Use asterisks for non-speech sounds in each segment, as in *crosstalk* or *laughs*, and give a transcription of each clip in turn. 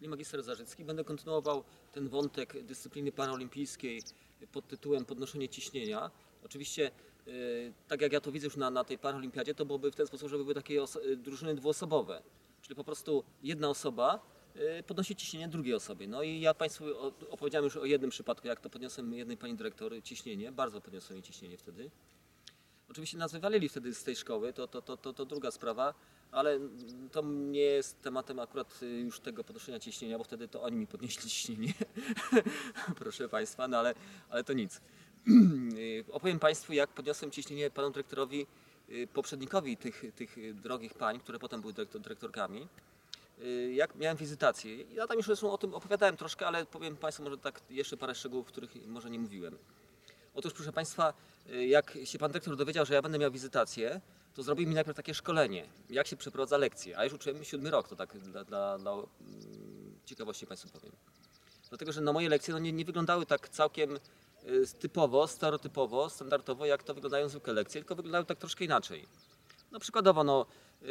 i magister Zarzycki. Będę kontynuował ten wątek dyscypliny paraolimpijskiej pod tytułem podnoszenie ciśnienia. Oczywiście, e, tak jak ja to widzę już na, na tej paraolimpiadzie, to byłoby w ten sposób, żeby były takie drużyny dwuosobowe. Czyli po prostu jedna osoba e, podnosi ciśnienie drugiej osobie. No i ja Państwu opowiedziałem już o jednym przypadku, jak to podniosłem jednej pani dyrektor ciśnienie, bardzo podniosłem jej ciśnienie wtedy. Oczywiście nas wywalili wtedy z tej szkoły, to, to, to, to, to druga sprawa, ale to nie jest tematem akurat y, już tego podnoszenia ciśnienia, bo wtedy to oni mi podnieśli *laughs* ciśnienie, proszę Państwa, no ale, ale to nic. *clears throat* Y, Opowiem Państwu, jak podniosłem ciśnienie panu dyrektorowi, y, poprzednikowi tych, tych drogich pań, które potem były dyrektor, dyrektorkami. Jak miałem wizytację. Ja tam już zresztą o tym opowiadałem troszkę, ale powiem Państwu może tak jeszcze parę szczegółów, których może nie mówiłem. Otóż, proszę Państwa, jak się Pan Dyrektor dowiedział, że ja będę miał wizytację, to zrobił mi najpierw takie szkolenie, jak się przeprowadza lekcje. A już uczyłem siódmy rok, to tak dla, dla, dla mm, ciekawości Państwu powiem. Dlatego, że na moje lekcje no, nie, nie wyglądały tak całkiem y, typowo, stereotypowo, standardowo, jak to wyglądają zwykłe lekcje, tylko wyglądały tak troszkę inaczej. No przykładowo, no,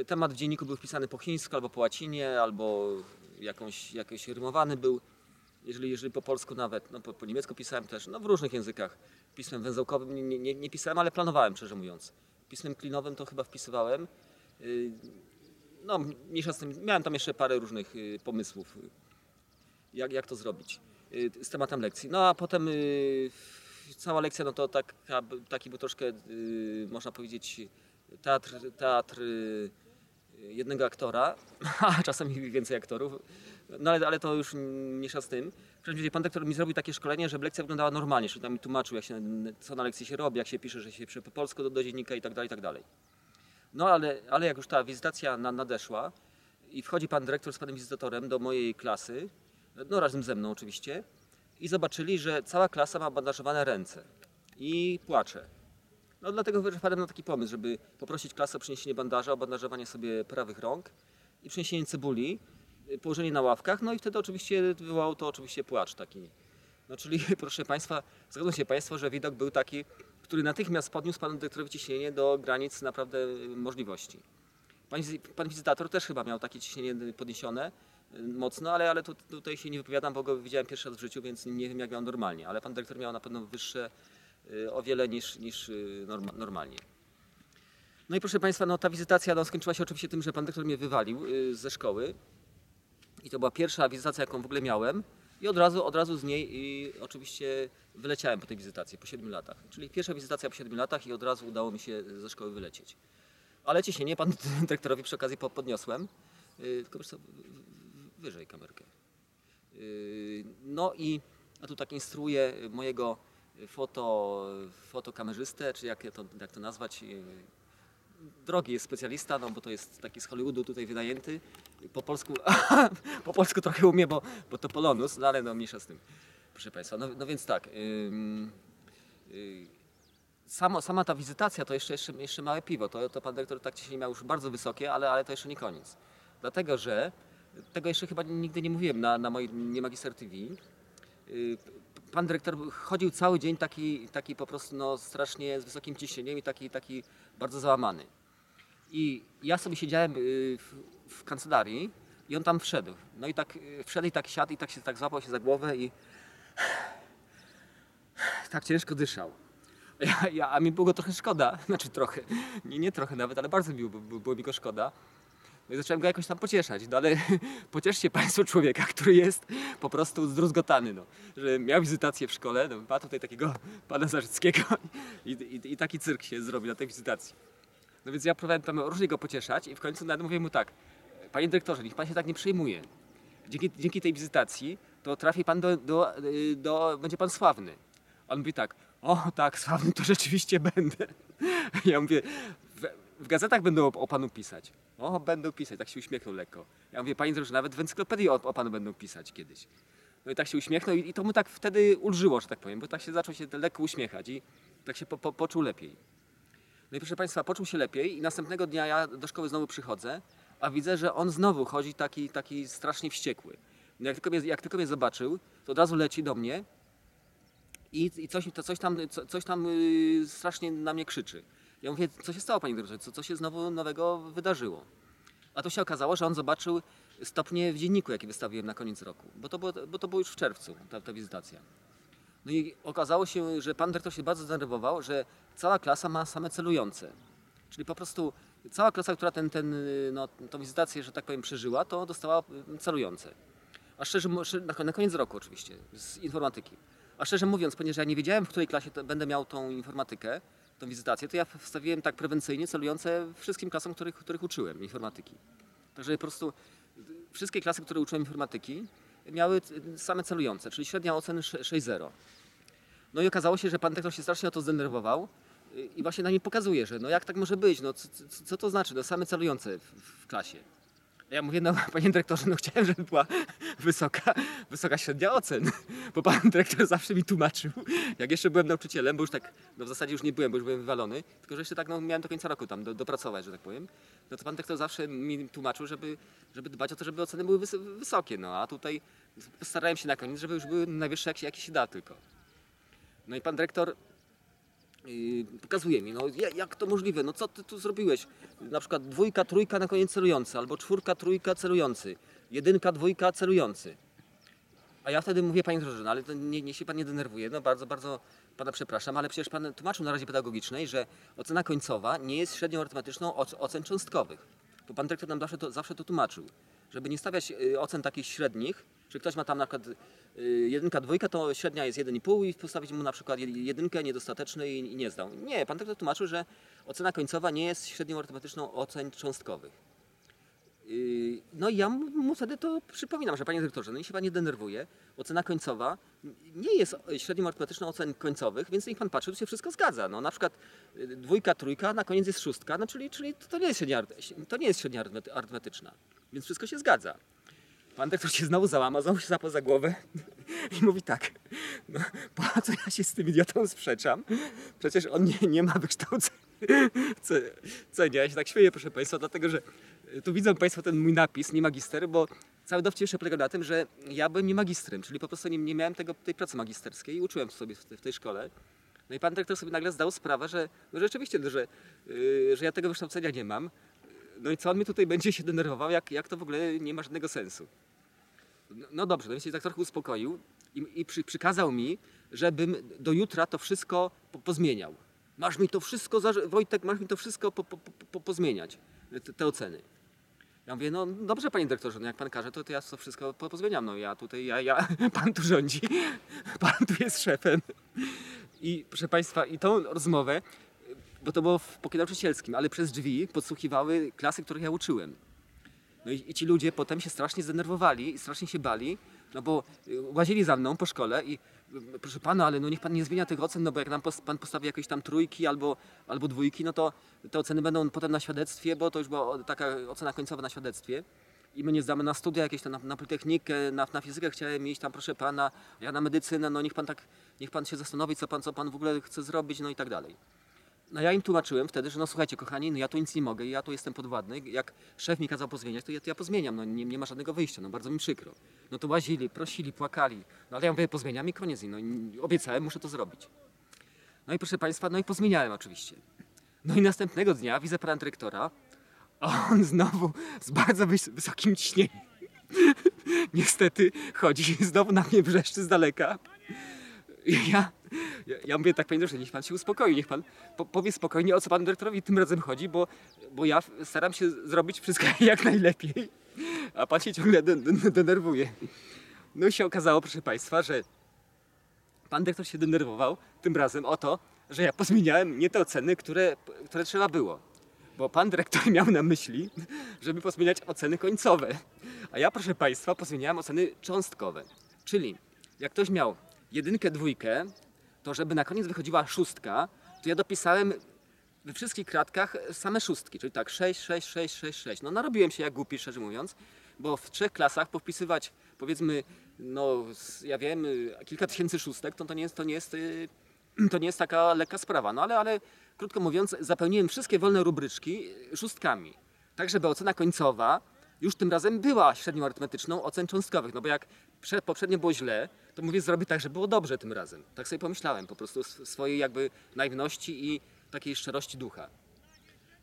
temat w dzienniku był wpisany po chińsku, albo po łacinie, albo jakąś, jakiś rymowany był. Jeżeli, jeżeli po polsku nawet, no po, po niemiecku pisałem też, no w różnych językach. Pismem węzełkowym nie, nie, nie pisałem, ale planowałem, szczerze mówiąc. Pismem klinowym to chyba wpisywałem. Y, No, mniejsza z tym, miałem tam jeszcze parę różnych y, pomysłów, jak, jak to zrobić y, z tematem lekcji. No a potem cała lekcja, no to taka, taki był troszkę, można powiedzieć, teatr, teatr jednego aktora, *laughs* a czasami więcej aktorów. No ale, ale to już mniejsza z tym. W każdym razie pan dyrektor mi zrobił takie szkolenie, żeby lekcja wyglądała normalnie, że tam mi tłumaczył, jak się, co na lekcji się robi, jak się pisze, że się pisze po polsku do, do dziennika i tak dalej, i tak dalej. No ale, ale jak już ta wizytacja na, nadeszła i wchodzi pan dyrektor z panem wizytatorem do mojej klasy, no razem ze mną oczywiście, i zobaczyli, że cała klasa ma bandażowane ręce i płacze. No dlatego wpadłem na taki pomysł, żeby poprosić klasę o przyniesienie bandaża, o bandażowanie sobie prawych rąk i przyniesienie cebuli, y, położenie na ławkach, no i wtedy oczywiście wywołało to oczywiście płacz taki. No czyli *laughs* proszę Państwa, zgodzą się Państwo, że widok był taki, który natychmiast podniósł Panu dyrektorowi ciśnienie do granic naprawdę y, możliwości. Pan, pan wizytator też chyba miał takie ciśnienie podniesione y, mocno, ale, ale tu, tutaj się nie wypowiadam, bo go widziałem pierwszy raz w życiu, więc nie wiem jak miał normalnie, ale Pan dyrektor miał na pewno wyższe y, o wiele niż, niż y, norma, normalnie. No i proszę Państwa, no ta wizytacja no, skończyła się oczywiście tym, że Pan dyrektor mnie wywalił y, ze szkoły. I to była pierwsza wizytacja, jaką w ogóle miałem. I od razu, od razu z niej i oczywiście wyleciałem po tej wizytacji, po 7 latach. Czyli pierwsza wizytacja po 7 latach i od razu udało mi się ze szkoły wylecieć. Ale ciśnienie pan *laughs* dyrektorowi przy okazji po- podniosłem. Yy, tylko wiesz co, wyżej kamerkę. Yy, No i a tu tak instruuję mojego foto, fotokamerzystę, czy jak to, jak to nazwać, yy, drogi jest specjalista, no bo to jest taki z Hollywoodu tutaj wynajęty. Po polsku, *laughs* po polsku trochę umie, bo, bo to Polonus, no ale no mniejsza z tym, proszę Państwa. No, no więc tak, ym, y, samo, sama ta wizytacja to jeszcze, jeszcze, jeszcze małe piwo. To, to pan dyrektor tak ciśnienie miał już bardzo wysokie, ale, ale to jeszcze nie koniec. Dlatego, że tego jeszcze chyba nigdy nie mówiłem na, na mojej nie Magister TV. Y, Pan dyrektor chodził cały dzień taki, taki po prostu no, strasznie z wysokim ciśnieniem i taki, taki bardzo załamany. I ja sobie siedziałem y, w, w kancelarii i on tam wszedł. No i tak y, wszedł i tak siadł i tak się tak złapał się za głowę i *sighs* tak ciężko dyszał. *laughs* Ja, ja, a mi było go trochę szkoda, znaczy trochę, nie, nie trochę nawet, ale bardzo mi było, było, mi go szkoda. No i zacząłem go jakoś tam pocieszać, no ale *laughs* pocieszcie Państwo człowieka, który jest po prostu zdruzgotany, no, że miał wizytację w szkole, no, ma tutaj takiego *laughs* pana Zarzyckiego i, i, i taki cyrk się zrobi na tej wizytacji. No więc ja próbowałem tam różnie go pocieszać i w końcu nawet mówię mu tak, panie dyrektorze, niech pan się tak nie przejmuje. Dzięki, dzięki tej wizytacji to trafi pan do, do, y, do, będzie pan sławny. On mówi tak, o tak, sławny to rzeczywiście będę. *laughs* Ja mówię, w, gazetach będą o, o panu pisać. O, będą pisać, tak się uśmiechnął lekko. Ja mówię, panie dyrektorze, nawet w encyklopedii o, o panu będą pisać kiedyś. No i tak się uśmiechnął i, i to mu tak wtedy ulżyło, że tak powiem, bo tak się zaczął się lekko uśmiechać i tak się po, po, poczuł lepiej. No i proszę Państwa, poczuł się lepiej i następnego dnia ja do szkoły znowu przychodzę, a widzę, że on znowu chodzi taki, taki strasznie wściekły. No jak, tylko mnie, jak tylko mnie zobaczył, to od razu leci do mnie i, i coś, to coś tam, co, coś tam yy, strasznie na mnie krzyczy. Ja mówię, co się stało Panie Dyrektorze, co, co się znowu nowego wydarzyło? A to się okazało, że on zobaczył stopnie w dzienniku, jakie wystawiłem na koniec roku, bo to było, bo to było już w czerwcu, ta, ta wizytacja. No i okazało się, że pan dyrektor się bardzo zdenerwował, że cała klasa ma same celujące. Czyli po prostu cała klasa, która ten, ten, no, wizytację, że tak powiem, przeżyła, to dostała y, celujące. A szczerze, na koniec roku oczywiście, z informatyki. A szczerze mówiąc, ponieważ ja nie wiedziałem, w której klasie będę miał tą informatykę, tą wizytację, to ja wstawiłem tak prewencyjnie celujące wszystkim klasom, których, których uczyłem informatyki. Także po prostu wszystkie klasy, które uczyłem informatyki, miały same celujące, czyli średnia oceny sze- 6.0. No i okazało się, że pan dyrektor się strasznie o to zdenerwował y, i właśnie na mnie pokazuje, że no jak tak może być, no co, co to znaczy, no same celujące w, w klasie. Ja mówię, no panie dyrektorze, no chciałem, żeby była wysoka, wysoka średnia ocen, bo pan dyrektor zawsze mi tłumaczył, jak jeszcze byłem nauczycielem, bo już tak, no w zasadzie już nie byłem, bo już byłem wywalony, tylko że jeszcze tak no, miałem do końca roku tam do, dopracować, że tak powiem, no to pan dyrektor zawsze mi tłumaczył, żeby, żeby dbać o to, żeby oceny były wys- wysokie, no a tutaj starałem się na koniec, żeby już były najwyższe, jak jak się da tylko. No i pan dyrektor pokazuje mi, no ja- jak to możliwe, no co ty tu zrobiłeś? Na przykład dwójka, trójka na koniec celujący, albo czwórka, trójka celujący, jedynka, dwójka celujący. A ja wtedy mówię, panie no ale to nie, niech się pan nie denerwuje, no bardzo, bardzo pana przepraszam, ale przecież pan tłumaczył na razie pedagogicznej, że ocena końcowa nie jest średnią arytmetyczną oc- ocen cząstkowych. Bo pan dyrektor nam zawsze to, zawsze to tłumaczył, żeby nie stawiać y, ocen takich średnich, że ktoś ma tam na przykład y, jedynka, dwójka, to średnia jest 1,5 i postawić mu na przykład jed- jedynkę niedostateczny i, nie zdał. Nie, pan dyrektor tłumaczył, że ocena końcowa nie jest średnią arytmetyczną ocen cząstkowych. Yy, No i ja mu wtedy to przypominam, że panie dyrektorze, no niech się pan nie denerwuje, ocena końcowa nie jest średnią arytmetyczną ocen końcowych, więc niech pan patrzy, tu się wszystko zgadza. No na przykład yy, dwójka, trójka, na koniec jest szóstka, no czyli, czyli to nie jest średnia, to nie jest średnia arytmety- arytmetyczna, więc wszystko się zgadza. Pan dyrektor się znowu załamał, znowu się zapał za głowę i mówi tak, no, po co ja się z tym idiotą sprzeczam? Przecież on nie, nie ma wykształcenia. Co, co nie, ja się tak śmieję, proszę Państwa, dlatego że y, tu widzą Państwo ten mój napis, nie magister, bo cały dowcip jeszcze polega na tym, że ja byłem nie magistrem, czyli po prostu nie, nie miałem tego, tej pracy magisterskiej i uczyłem sobie w, te- w tej szkole. No i pan dyrektor sobie nagle zdał sprawę, że no rzeczywiście, no, że, yy, że ja tego wykształcenia nie mam. No i co on mi tutaj będzie się denerwował, jak, jak to w ogóle nie ma żadnego sensu. No, no dobrze, no więc się tak trochę uspokoił i, i przy, przykazał mi, żebym do jutra to wszystko po, pozmieniał. Masz mi to wszystko, Wojtek, masz mi to wszystko po, po, po, pozmieniać, te, te oceny. Ja mówię, no dobrze panie dyrektorze, no jak pan każe, to, to ja to wszystko po, pozmieniam. No ja tutaj, ja, ja, *laughs* pan tu rządzi, *laughs* pan tu jest szefem. I proszę państwa, i tą rozmowę, bo to było w pokoju nauczycielskim, ale przez drzwi podsłuchiwały klasy, których ja uczyłem. No i, i ci ludzie potem się strasznie zdenerwowali i strasznie się bali, no bo y, łazili za mną po szkole i y, proszę pana, ale no niech pan nie zmienia tych ocen, no bo jak nam pan postawi jakieś tam trójki albo, albo dwójki, no to te oceny będą potem na świadectwie, bo to już była taka ocena końcowa na świadectwie. I my nie zdamy na studia jakieś tam, na, na politechnikę, na, na fizykę chciałem iść tam, proszę pana, ja na medycynę, no niech pan tak, niech pan się zastanowi, co pan, co pan w ogóle chce zrobić, no i tak dalej. No ja im tłumaczyłem wtedy, że no słuchajcie kochani, no ja tu nic nie mogę, ja tu jestem podwładny, jak szef mi kazał pozmieniać, to ja, to ja pozmieniam, no nie, nie ma żadnego wyjścia, no bardzo mi przykro. No to łazili, prosili, płakali, no ale ja mówię pozmieniam i koniec, no i obiecałem, muszę to zrobić. No i proszę Państwa, no i pozmieniałem oczywiście. No i następnego dnia widzę pana dyrektora, a on znowu z bardzo wys- wysokim ciśnieniem. *laughs* Niestety chodzi, znowu na mnie wrzeszczy z daleka. *laughs* Ja, ja, ja mówię tak, panie dyrektorze, niech pan się uspokoi, niech pan po, powie spokojnie, o co panu dyrektorowi tym razem chodzi, bo, bo ja staram się zrobić wszystko *laughs* jak najlepiej, a pan się ciągle de, de, denerwuje. No i się okazało, proszę państwa, że pan dyrektor się denerwował tym razem o to, że ja pozmieniałem nie te oceny, które, które trzeba było. Bo pan dyrektor *laughs* miał na myśli, żeby pozmieniać oceny końcowe. A ja, proszę państwa, pozmieniałem oceny cząstkowe. Czyli jak ktoś miał jedynkę, dwójkę, to żeby na koniec wychodziła szóstka, to ja dopisałem we wszystkich kratkach same szóstki, czyli tak 6, 6, 6, 6, 6. No narobiłem się jak głupi, szczerze mówiąc, bo w trzech klasach powpisywać powiedzmy, no ja wiem, kilka tysięcy szóstek, to, to nie jest, to nie jest, y, *clears throat* to nie jest taka lekka sprawa. No ale, ale krótko mówiąc, zapełniłem wszystkie wolne rubryczki szóstkami. Tak, żeby ocena końcowa już tym razem była średnią arytmetyczną ocen cząstkowych. No bo jak prze, poprzednio było źle, to mówię, zrobię tak, żeby było dobrze tym razem. Tak sobie pomyślałem, po prostu swojej jakby naiwności i takiej szczerości ducha.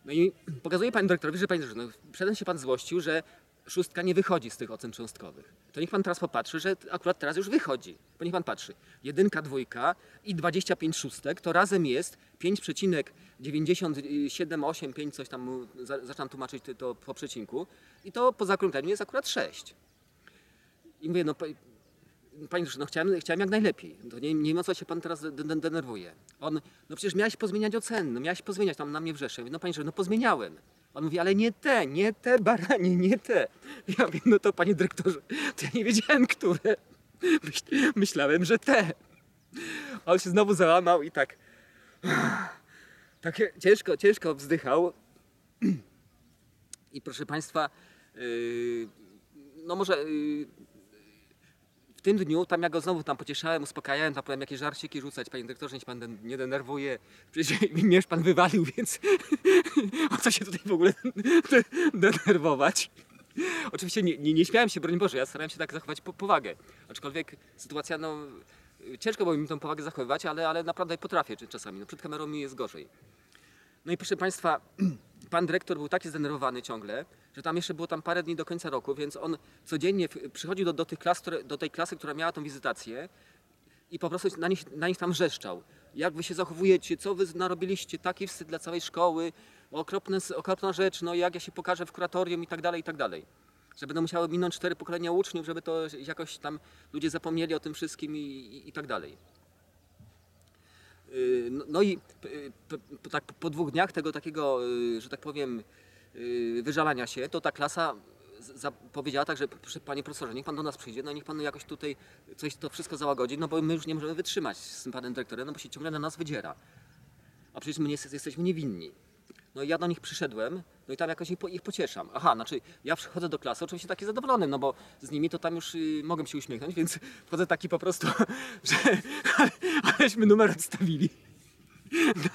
No i pokazuje panu dyrektorowi, że panie no, przedem się pan złościł, że szóstka nie wychodzi z tych ocen cząstkowych. To niech pan teraz popatrzy, że akurat teraz już wychodzi. Bo niech pan patrzy. Jedynka, dwójka i 25 szóstek to razem jest 5,978, coś tam zaczynam tłumaczyć to- po przecinku. I to po zakrągleniu jest akurat 6. I mówię, no Panie Rzeczy, no chciałem, chciałem jak najlepiej. To nie, nie co się pan teraz de- de- denerwuje. On, no przecież miałeś pozmieniać oceny, no miałeś pozmieniać, tam na mnie mówię, no panie Rzeczy, no pozmieniałem. On mówi, ale nie te, nie te baranie, nie te. Ja mówię, no to panie dyrektorze, to ja nie wiedziałem, które. Myśl, myślałem, że te. On się znowu załamał i tak, tak ciężko, ciężko wzdychał. I proszę państwa, yy, no może yy, w tym dniu, tam ja go znowu tam pocieszałem, uspokajałem, tam powiem jakieś żarciki rzucać, panie dyrektorze, niech pan den- nie denerwuje, przecież *laughs* mnie już pan wywalił, więc *laughs* o co się tutaj w ogóle *laughs* de- denerwować? Oczywiście nie, nie, nie śmiałem się, broń Boże, ja starałem się tak zachować po, powagę, aczkolwiek sytuacja, no ciężko było mi tą powagę zachowywać, ale, ale naprawdę potrafię czasami, no przed kamerą mi jest gorzej. No i proszę Państwa, *clears throat* pan dyrektor był taki zdenerwowany ciągle, że tam jeszcze było tam parę dni do końca roku, więc on codziennie przychodził do, do, tych klas, które, do tej klasy, która miała tą wizytację i po prostu na nich, na nich tam wrzeszczał. Jak wy się zachowujecie, co wy narobiliście, taki wstyd dla całej szkoły, okropne, okropna rzecz, no jak ja się pokażę w kuratorium i tak dalej, i tak dalej. Że będą musiały minąć cztery pokolenia uczniów, żeby to jakoś tam ludzie zapomnieli o tym wszystkim i, i, i tak dalej. Yy, No, no i y, tak po dwóch dniach tego takiego, y, że tak powiem, y, wyżalania się, to ta klasa powiedziała tak, że proszę, panie profesorze, niech pan do nas przyjdzie, no niech pan jakoś tutaj coś to wszystko załagodzi, no bo my już nie możemy wytrzymać z tym panem dyrektorem, no bo się ciągle na nas wydziera. A przecież my nie, jesteśmy niewinni. No ja do nich przyszedłem, no i tam jakoś ich, po, ich pocieszam. Aha, znaczy ja przychodzę do klasy oczywiście taki zadowolony, no bo z nimi to tam już y, mogę się uśmiechnąć, więc *laughs* wchodzę taki po prostu, *laughs* że ale, *laughs* aleśmy numer odstawili.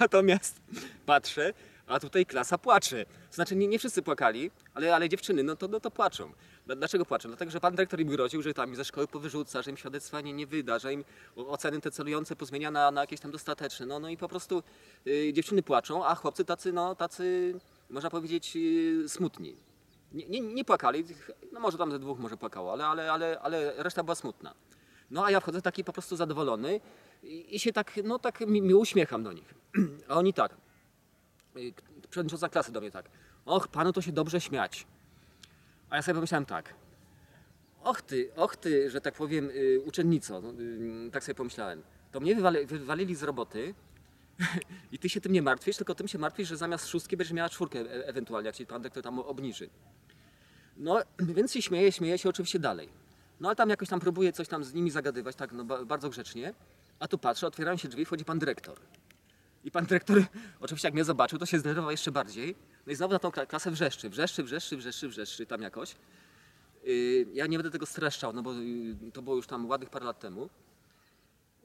Natomiast patrzę, a tutaj klasa płacze. Znaczy nie, nie wszyscy płakali, ale, ale dziewczyny no to, no to płaczą. Dla- Dlaczego płaczą? Dlatego, że pan dyrektor im groził, że tam ze szkoły powyrzuca, że im świadectwa nie, nie wyda, że im oceny te celujące pozmienia na, na jakieś tam dostateczne. No, no i po prostu y, dziewczyny płaczą, a chłopcy tacy, no tacy, można powiedzieć, y, smutni. Nie, nie, nie płakali, no może tam ze dwóch może płakało, ale, ale, ale, ale reszta była smutna. No a ja wchodzę taki po prostu zadowolony i, i się tak, no tak mi, mi uśmiecham do nich. *clears throat* A oni tak, y, przewodnicząca klasy do mnie tak, och panu to się dobrze śmiać. A ja sobie pomyślałem tak, och ty, och ty, że tak powiem y, uczennico, no, y, tak sobie pomyślałem. To mnie wywali, wywalili z roboty *laughs* i ty się tym nie martwisz, tylko tym się martwisz, że zamiast szóstki będziesz miała czwórkę e- ewentualnie, jak ci pan dyrektor tam obniży. No, więc się śmieje, śmieje się oczywiście dalej. No ale tam jakoś tam próbuję coś tam z nimi zagadywać, tak no, ba- bardzo grzecznie. A tu patrzę, otwierają się drzwi, wchodzi pan dyrektor. I pan dyrektor, oczywiście jak mnie zobaczył, to się zdenerwował jeszcze bardziej. No i znowu na tą kla- klasę wrzeszczy, wrzeszczy, wrzeszczy, wrzeszczy, wrzeszczy tam jakoś. Yy, Ja nie będę tego streszczał, no bo yy, to było już tam ładnych parę lat temu.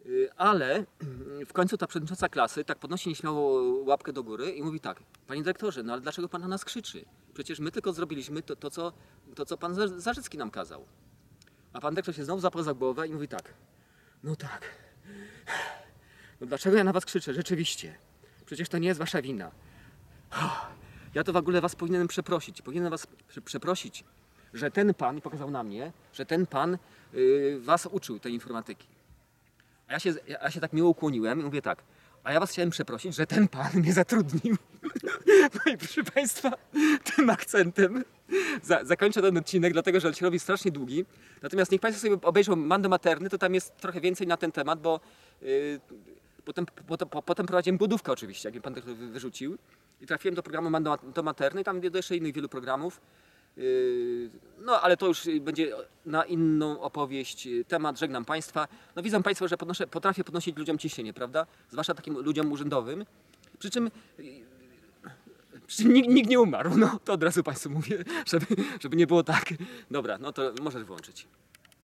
Yy, Ale *clears throat* w końcu ta przewodnicząca klasy tak podnosi nieśmiało łapkę do góry i mówi tak, panie dyrektorze, no ale dlaczego pan na nas krzyczy? Przecież my tylko zrobiliśmy to, to, co, to co pan Za- Zarzycki nam kazał. A pan dyrektor się znowu zapał za głowę i mówi tak, no tak, no dlaczego ja na was krzyczę? Rzeczywiście, przecież to nie jest wasza wina. Ja to w ogóle was powinienem przeprosić, powinienem was prze- przeprosić, że ten pan, pokazał na mnie, że ten pan yy, was uczył tej informatyki. A ja się, ja się tak miło ukłoniłem i mówię tak, a ja was chciałem przeprosić, że ten pan mnie zatrudnił. *laughs* No i proszę Państwa, tym akcentem za, zakończę ten odcinek, dlatego że on się robi strasznie długi. Natomiast niech Państwo sobie obejrzą Mando Materny, to tam jest trochę więcej na ten temat, bo yy, potem, potem, po- potem prowadziłem oczywiście, jak mnie Pan dyrektor wy- wyrzucił. I trafiłem do programu Mando Materny, tam do jeszcze innych wielu programów. Yy, No, ale to już będzie na inną opowieść temat. Żegnam Państwa. No widzą Państwo, że podnoszę, potrafię podnosić ludziom ciśnienie, prawda? Zwłaszcza takim ludziom urzędowym. Przy czym, yy, przy czym nikt, nikt nie umarł. No, to od razu Państwu mówię, żeby, żeby nie było tak. Dobra, no to możesz włączyć.